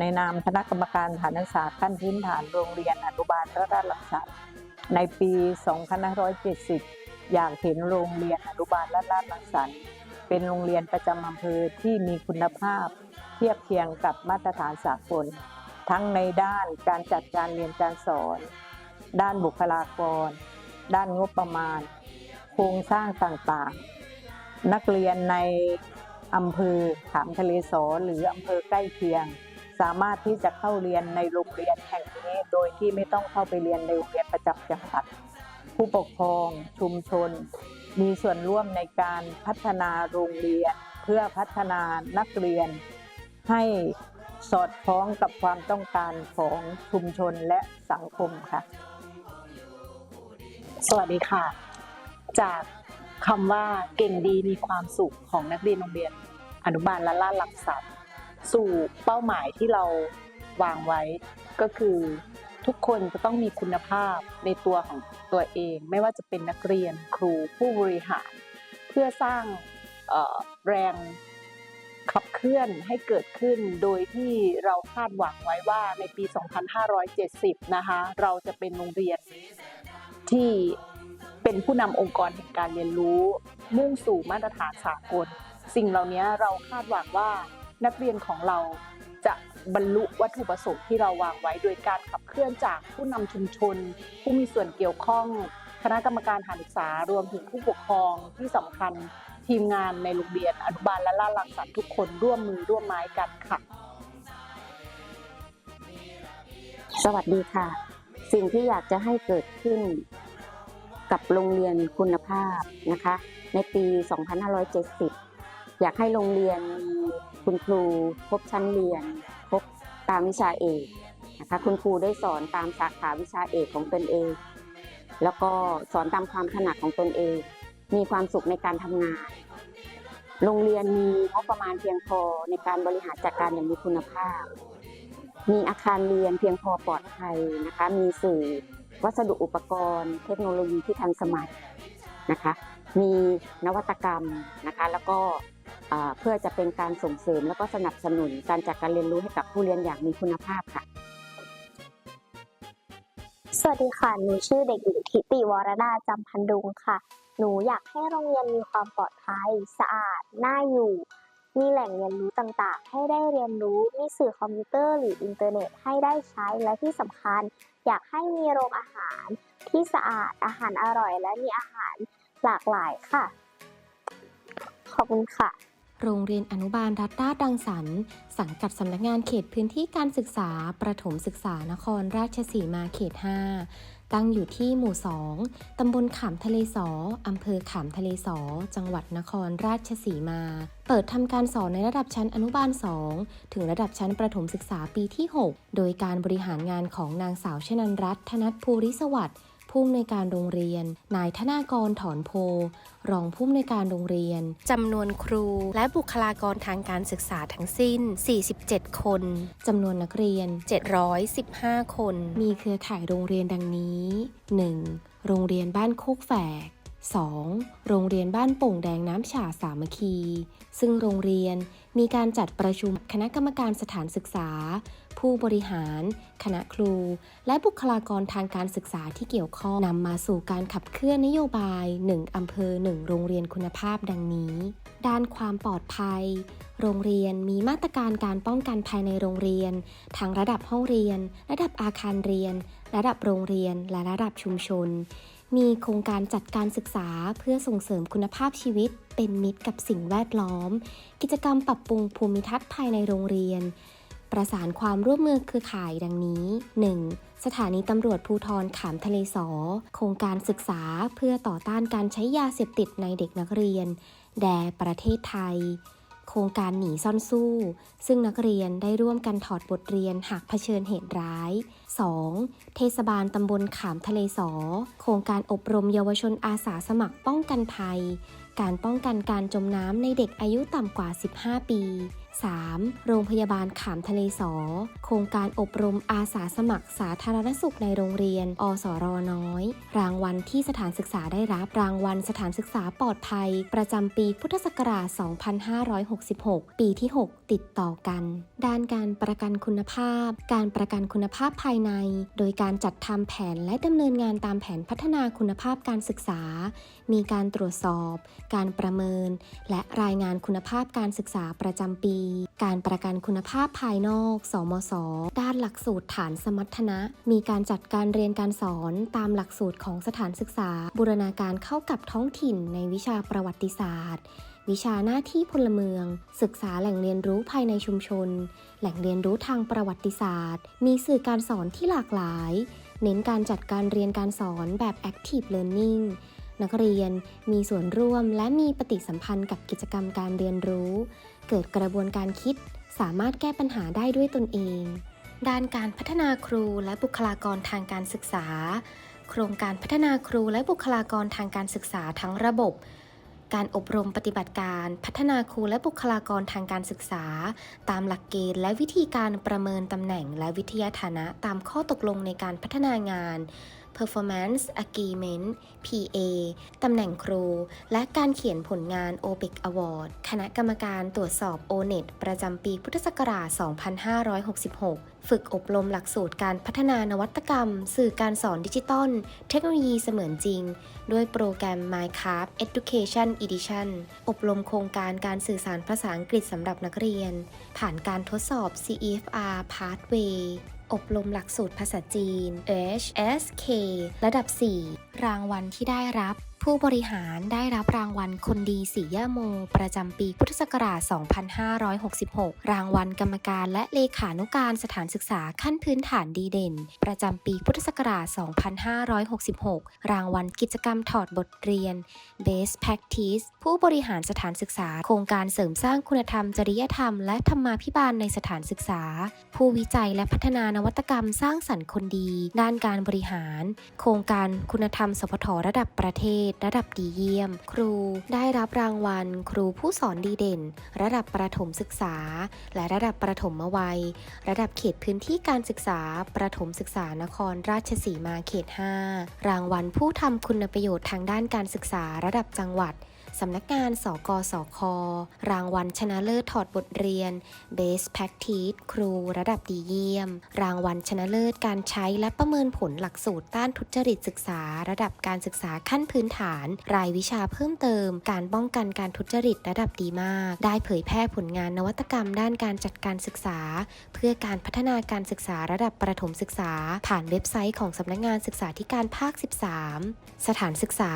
ในนามคณะกรรมการฐานศึกษาขั้นพื้นฐานโรงเรียนอนุบาลราชลักษณ์ในปี 2570 อยากเห็นโรงเรียนอนุบาลราชลักษณ์เป็นโรงเรียนประจำอำเภอที่มีคุณภาพ เทียบเคียงกับมาตรฐานสากล ทั้งในด้านการจัดการเรียนการสอน ด้านบุคลากร ด้านงบประมาณ โครงสร้างต่างๆ นักเรียนในอำเภอขามทะเลสอหรืออำเภอใกล้เคียง สามารถที่จะเข้าเรียนในโรงเรียนแห่งนี้ โดยที่ไม่ต้องเข้าไปเรียนในโรงเรียนประจำจังหวัด ผู้ปกครอง ชุมชน มีส่วนร่วมในการพัฒนาโรงเรียน เพื่อพัฒนานักเรียน ให้สอดคล้องกับความต้องการของชุมชนและสังคมค่ะ สวัสดีค่ะ จากคำว่าเก่งดีมีความสุขของนักเรียนโรงเรียนอนุบาลละล่าหลักสัตว์ สู่เป้าหมายที่เราวางไว้ ก็คือทุกคนจะต้องมีคุณภาพในตัวของตัวเอง ไม่ว่าจะเป็นนักเรียนครูผู้บริหาร เพื่อสร้างแรงขับเคลื่อนให้เกิดขึ้นโดยที่เราคาดหวังไว้ว่าในปี 2570 นะคะ เราจะเป็นโรงเรียนที่เป็นผู้นำองค์กรแห่งการเรียนรู้ มุ่งสู่มาตรฐานสากล สิ่งเหล่านี้เราคาดหวังว่า นักเรียนของเราจะบรรลุวัตถุประสงค์ที่เราวางไว้ โดยการขับเคลื่อนจากผู้นำชุมชน ผู้มีส่วนเกี่ยวข้อง คณะกรรมการการศึกษารวมถึงผู้ปกครองที่สำคัญทีมงานในโรงเรียนอนุบาลและล่าหลังสรรค์ทุกคนร่วมมือร่วมไม้กันค่ะ สวัสดีค่ะ สิ่งที่อยากจะให้เกิดขึ้นกับโรงเรียนคุณภาพนะคะ ในปี 2570 อยากให้โรงเรียนมีคุณครูครบชั้นเรียนครบตามวิชาเอกนะคะคุณครูได้สอนตามสาขาวิชาเอกของตนเอง แล้วก็สอนตามความถนัดของตนเอง มีความสุขในการทำงาน โรงเรียนมีงบประมาณเพียงพอในการบริหารจัดการอย่างมีคุณภาพ มีอาคารเรียนเพียงพอปลอดภัยนะคะมีสื่อวัสดุอุปกรณ์ เทคโนโลยีที่ทันสมัยนะคะ มีนวัตกรรมนะคะแล้วก็ เพื่อจะเป็นการส่งเสริมแล้วก็สนับสนุนการจัดการเรียนรู้ให้กับผู้เรียนอย่างมีคุณภาพค่ะ สวัสดีค่ะหนูชื่อเด็กหญิงทิติวรดาจำพันดุงค่ะ หนูอยากให้โรงเรียนมีความปลอดภัยสะอาดน่าอยู่ มีแหล่งเรียนรู้ต่างๆ ให้ได้เรียนรู้มีสื่อคอมพิวเตอร์หรืออินเทอร์เน็ตให้ได้ใช้และที่สำคัญ อยากให้มีโรงอาหารที่สะอาดอาหารอร่อย และมีอาหารหลากหลายค่ะ ขอบคุณค่ะ โรงเรียนอนุบาลรัตดาดังสรรสังกัดสำนักงานเขตพื้นที่การศึกษา ประถมศึกษานครราชสีมาเขต 5 ตั้งอยู่ที่หมู่ 2 ตำบลขามทะเลสออำเภอขามทะเลสอ จังหวัดนครราชสีมา เปิดทำการสอนในระดับชั้นอนุบาล 2 ถึงระดับชั้นประถมศึกษาปีที่ 6 โดยการบริหารงานของนางสาวชนันรัตน์ธนัทภูริสวัสดิ์ ผู้อำนวยการโรงเรียน นายธนากรถอนโพ รองผู้อำนวยการโรงเรียนจำนวนครู และบุคลากรทางการศึกษาทั้งสิ้น 47 คนจำนวนนักเรียน 715 คน มีเครือข่ายโรงเรียนดังนี้ 1. โรงเรียนบ้านโคกแฝก 2. โรงเรียนบ้านโป่งแดงน้ำฉาสามัคคี ซึ่งโรงเรียนมีการจัดประชุมคณะกรรมการสถานศึกษา ผู้บริหาร คณะครู และบุคลากรทางการศึกษาที่เกี่ยวข้องนำมาสู่การขับเคลื่อนนโยบาย 1 อำเภอ 1 โรงเรียนคุณภาพดังนี้ ด้านความปลอดภัย โรงเรียนมีมาตรการการป้องกันภายในโรงเรียน ทั้งระดับห้องเรียน ระดับอาคารเรียน ระดับโรงเรียน และระดับชุมชน มีโครงการจัดการศึกษาเพื่อส่งเสริมคุณภาพชีวิต เป็นมิตรกับสิ่งแวดล้อม กิจกรรมปรับปรุงภูมิทัศน์ภายในโรงเรียน ประสานความร่วมมือเครือข่ายดังนี้ 1. สถานีตำรวจภูทรขามทะเลสอ โครงการศึกษาเพื่อต่อต้านการใช้ยาเสพติดในเด็กนักเรียน แด่ประเทศไทย โครงการหนีซ่อนสู้ ซึ่งนักเรียนได้ร่วมกันถอดบทเรียนหากเผชิญเหตุร้าย 2. เทศบาลตำบลขามทะเลสอ โครงการอบรมเยาวชนอาสาสมัครป้องกันภัย การป้องกันการจมน้ำในเด็กอายุต่ำกว่า 15 ปี 3. โรงพยาบาลขามทะเลสอ โครงการอบรมอาสาสมัครสาธารณสุขในโรงเรียน อสรน้อย รางวัลที่สถานศึกษาได้รับรางวัลสถานศึกษาปลอดภัย ประจำปีพุทธศักราช 2566 ปีที่ 6 ติดต่อกัน ด้านการประกันคุณภาพ การประกันคุณภาพภายใน โดยการจัดทำแผนและดำเนินงานตามแผนพัฒนาคุณภาพการศึกษา มีการตรวจสอบ การประเมิน และรายงานคุณภาพการศึกษาประจำปี การประกันคุณภาพภายนอก สมส ด้านหลักสูตรฐานสมรรถนะ มีการจัดการเรียนการสอนตามหลักสูตรของสถานศึกษา บูรณาการเข้ากับท้องถิ่นในวิชาประวัติศาสตร์ วิชาหน้าที่พลเมือง ศึกษาแหล่งเรียนรู้ภายในชุมชน แหล่งเรียนรู้ทางประวัติศาสตร์ มีสื่อการสอนที่หลากหลาย เน้นการจัดการเรียนการสอนแบบ active learning นักเรียนมีส่วนร่วมและมีปฏิสัมพันธ์กับกิจกรรมการเรียนรู้ เกิดกระบวนการคิด สามารถแก้ปัญหาได้ด้วยตนเอง ด้านการพัฒนาครูและบุคลากรทางการศึกษา โครงการพัฒนาครูและบุคลากรทางการศึกษาทั้งระบบ การอบรมปฏิบัติการ พัฒนาครูและบุคลากรทางการศึกษา ตามหลักเกณฑ์และวิธีการประเมินตำแหน่งและวิทยาฐานะตามข้อตกลงในการพัฒนางาน Performance Agreement PA ตำแหน่งครู และการเขียนผลงาน OPIC Award คณะกรรมการตรวจสอบ ONET ประจำปีพุทธศักราช 2566 ฝึกอบรมหลักสูตรการพัฒนานวัตกรรม สื่อการสอนดิจิตอลเทคโนโลยีเสมือนจริง ด้วยโปรแกรม Minecraft Education Edition อบรมโครงการการสื่อสารภาษาอังกฤษสำหรับนักเรียน ผ่านการทดสอบ CEFR Pathway อบรมหลักสูตรภาษาจีน HSK ระดับ 4 รางวัลที่ได้รับ ผู้บริหารได้รับรางวัลคนดีสีย่โม ประจำปีพุทธศักราช 2566 รางวัลกรรมการและเลขานุการสถานศึกษาขั้นพื้นฐานดีเด่น ประจำปีพุทธศักราช 2566 รางวัลกิจกรรมถอดบทเรียน Best Practice ผู้บริหารสถานศึกษา โครงการเสริมสร้างคุณธรรม จริยธรรม และธรรมาภิบาลในสถานศึกษา ผู้วิจัยและพัฒนานวัตกรรมสร้างสรรค์คนดี ด้านการบริหาร โครงการคุณธรรมสพทระดับประเทศระดับดีเยี่ยม ครูได้รับรางวัล ครูผู้สอนดีเด่น ระดับประถมศึกษา และระดับประถมวัย ระดับเขตพื้นที่การศึกษา ประถมศึกษานครราชสีมาเขต 5 รางวัลผู้ทำคุณประโยชน์ทางด้านการศึกษาระดับจังหวัด สำนักงานสกสค รางวัลชนะเลิศถอดบทเรียน Best Practice ครูระดับดีเยี่ยม รางวัลชนะเลิศการใช้และประเมินผลหลักสูตรต้านทุจริตศึกษา ระดับการศึกษาขั้นพื้นฐาน รายวิชาเพิ่มเติม การป้องกันการทุจริตระดับดีมาก ได้เผยแพร่ผลงานนวัตกรรมด้านการจัดการศึกษา เพื่อการพัฒนาการศึกษาระดับประถมศึกษา ผ่านเว็บไซต์ของสำนักงานศึกษาธิการภาค 13 สถานศึกษา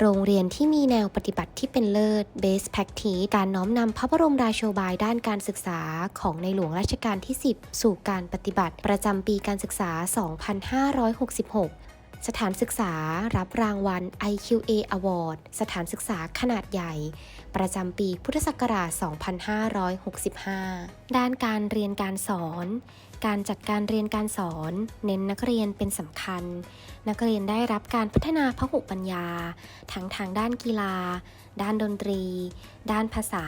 โรงเรียนที่มีแนวปฏิบัติที่เป็นเลิศ Best Practice การน้อมนำพระบรมราโชบายด้านการศึกษาของในหลวงรัชกาลที่ 10 สู่การปฏิบัติ ประจำปีการศึกษา 2566 สถานศึกษารับรางวัล IQA Award สถานศึกษาขนาดใหญ่ ประจำปีพุทธศักราช 2565 ด้านการเรียนการสอน การจัดการเรียนการสอน เน้นนักเรียนเป็นสำคัญนักเรียนได้รับการพัฒนาพหุปัญญา ทั้งทางด้านกีฬา ด้านดนตรี ด้านภาษา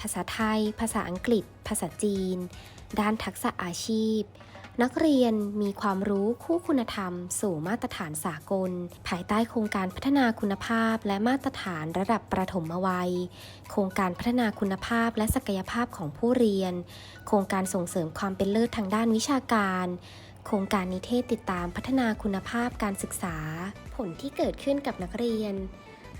ภาษาไทย ภาษาอังกฤษ ภาษาจีน ด้านทักษะอาชีพ นักเรียนมีความรู้คู่คุณธรรม สู่มาตรฐานสากล ภายใต้โครงการพัฒนาคุณภาพ และมาตรฐานระดับประถมวัย โครงการพัฒนาคุณภาพและศักยภาพของผู้เรียน โครงการส่งเสริมความเป็นเลิศทางด้านวิชาการโครงการนิเทศติดตามพัฒนาคุณภาพการศึกษา ผลที่เกิดขึ้นกับนักเรียน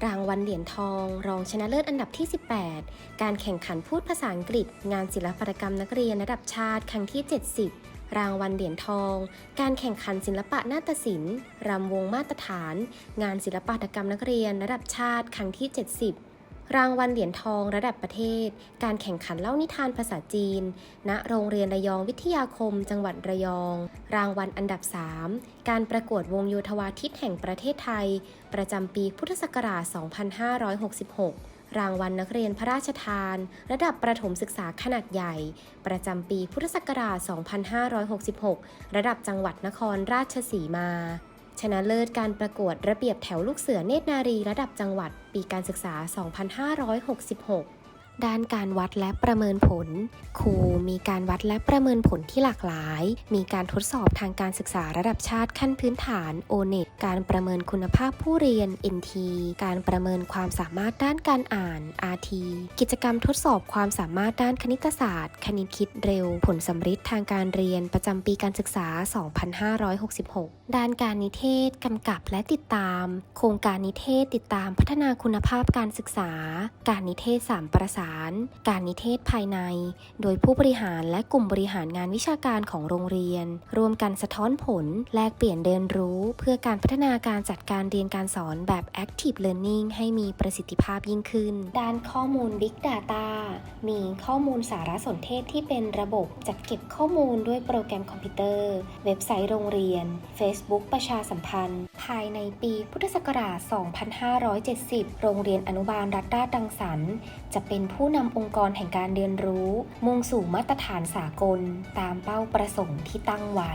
รางวัลเหรียญทอง รองชนะเลิศอันดับที่ 18 การแข่งขันพูดภาษาอังกฤษ งานศิลปกรรมนักเรียนระดับชาติครั้งที่ 70รางวัลเหรียญทอง การแข่งขันศิลปะนาฏศิลป์ รำวงมาตรฐาน งานศิลปกรรมนักเรียนระดับชาติครั้งที่ 70 รางวัลเหรียญทองระดับประเทศ การแข่งขันเล่านิทานภาษาจีน ณ โรงเรียนระยองวิทยาคม จังหวัดระยอง รางวัลอันดับ 3 การประกวดวงโยธวาทิตแห่งประเทศไทย ประจำปีพุทธศักราช 2566รางวัลนักเรียนพระราชทาน ระดับประถมศึกษาขนาดใหญ่ ประจำปีพุทธศักราช 2566 ระดับจังหวัดนครราชสีมา ชนะเลิศการประกวดระเบียบแถวลูกเสือเนตรนารีระดับจังหวัดปีการศึกษา 2566 ด้านการวัดและประเมินผล ครูมีการวัดและประเมินผลที่หลากหลาย มีการทดสอบทางการศึกษาระดับชาติขั้นพื้นฐาน o n e t การประเมินคุณภาพผู้เรียน NT การประเมินความสามารถด้านการอ่าน RT กิจกรรมทดสอบความสามารถด้านคณิตศาสตร์ คณิตคิดเร็ว ผลสำฤทธิ์ทางการเรียนประจำปีการศึกษา 2566 ด้านการนิเทศกำกับและติดตาม โครงการนิเทศติดตามพัฒนาคุณภาพการศึกษา การนิเทศสามประสานการนิเทศภายใน โดยผู้บริหารและกลุ่มบริหารงานวิชาการของโรงเรียน รวมกันสะท้อนผล แลกเปลี่ยนเรียนรู้ เพื่อการพัฒนาการจัดการเรียนการสอนแบบ Active Learning ให้มีประสิทธิภาพยิ่งขึ้น ด้านข้อมูล Big Data มีข้อมูลสารสนเทศที่เป็นระบบจัดเก็บข้อมูลด้วยโปรแกรมคอมพิวเตอร์ เว็บไซต์โรงเรียน Facebook ประชาสัมพันธ์ ภายในปีพุทธศักราช 2570 โรงเรียนอนุบาลรัตดาดังสรรจะเป็นผู้นำองค์กรแห่งการเรียนรู้ มุ่งสู่มาตรฐานสากล ตามเป้าประสงค์ที่ตั้งไว้